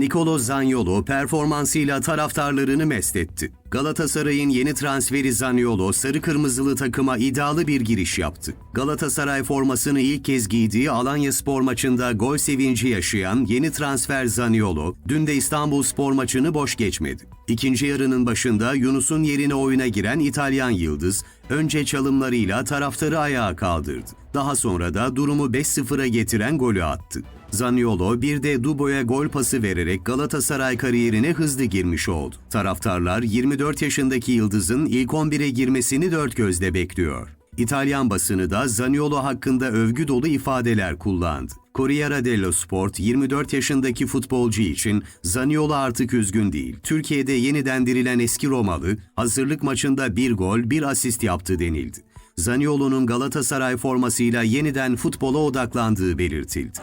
Nicolo Zaniolo performansıyla taraftarlarını mest etti. Galatasaray'ın yeni transferi Zaniolo sarı kırmızılı takıma iddialı bir giriş yaptı. Galatasaray formasını ilk kez giydiği Alanya Spor maçında gol sevinci yaşayan yeni transfer Zaniolo, dün de İstanbul Spor maçını boş geçmedi. İkinci yarının başında Yunus'un yerine oyuna giren İtalyan Yıldız, önce çalımlarıyla taraftarı ayağa kaldırdı. Daha sonra da durumu 5-0'a getiren golü attı. Zaniolo bir de Dubo'ya gol pası vererek Galatasaray kariyerine hızlı girmiş oldu. Taraftarlar 24 yaşındaki Yıldız'ın ilk 11'e girmesini dört gözle bekliyor. İtalyan basını da Zaniolo hakkında övgü dolu ifadeler kullandı. Corriere dello Sport 24 yaşındaki futbolcu için Zaniolo artık üzgün değil. Türkiye'de yeniden dirilen eski Romalı hazırlık maçında bir gol bir asist yaptı denildi. Zaniolo'nun Galatasaray formasıyla yeniden futbola odaklandığı belirtildi.